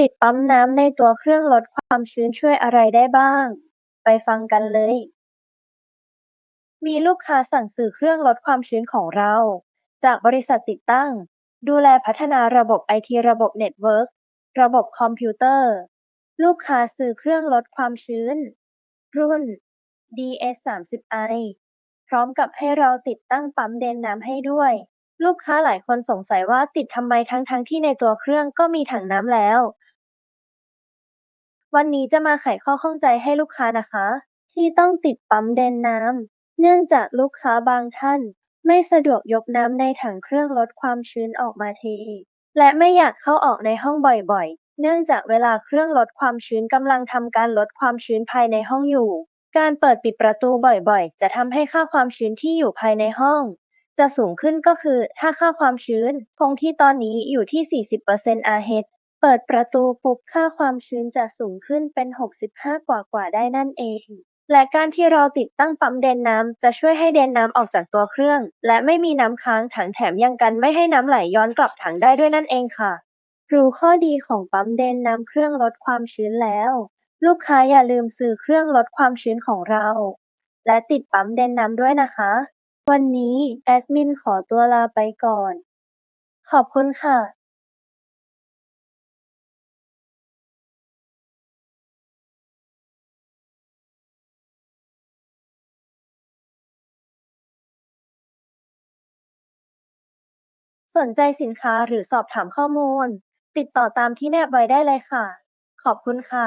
ติดปั๊มน้ำในตัวเครื่องลดความชื้นช่วยอะไรได้บ้าง ไปฟังกันเลย มีลูกค้าสั่งซื้อเครื่องลดความชื้นของเรา จากบริษัทติดตั้ง ดูแลพัฒนาระบบไอทีระบบเน็ตเวิร์กระบบคอมพิวเตอร์ ลูกค้าซื้อเครื่องลดความชื้น รุ่น DS30i พร้อมกับให้เราติดตั้งปั๊มเดนน้ำให้ด้วย ลูกค้าหลายคนสงสัยว่าติดทำไมทั้งๆทที่ในตัวเครื่องก็มีถังน้ำแล้ว วันนี้จะมาไขข้อข้องใจให้ลูกค้านะคะ ที่ต้องติดปั๊มเดนน้ำเนื่องจากลูกค้าบางท่าน ไม่สะดวกยกน้ำในถังเครื่องลดความชื้นออกมาเทและไม่อยากเข้าออกในห้องบ่อยๆ เนื่องจากเวลาเครื่องลดความชื้นกำลังทำการลดความชื้นภายในห้องอยู่ การเปิดปิดประตูบ่อยๆ จะทำให้ค่าความชื้นที่อยู่ภายในห้อง จะสูงขึ้นก็คือถ้าค่าความชื้นคงที่ตอนนี้อยู่ที่ 40% RH เเปิดประตูปุ๊บค่าความชื้นจะสูงขึ้นเป็น 65 กว่ากว่าได้นั่นเอง และการที่เราติดตั้งปั๊มเดนน้ำจะช่วยให้เดนน้ำออกจากตัวเครื่อง และไม่มีน้ำค้างถังแถมยังกันไม่ให้น้ำไหลย้อนกลับถังได้ด้วยนั่นเองค่ะ รู้ข้อดีของปั๊มเดนน้ำเครื่องลดความชื้นแล้ว ลูกค้าอย่าลืมซื้อเครื่องลดความชื้นของเรา และติดปั๊มเดนน้ำด้วยนะคะ วันนี้แอดมินขอตัวลาไปก่อน ขอบคุณค่ะ สนใจสินค้าหรือสอบถามข้อมูล ติดต่อตามที่แนบไว้ได้เลยค่ะ ขอบคุณค่ะ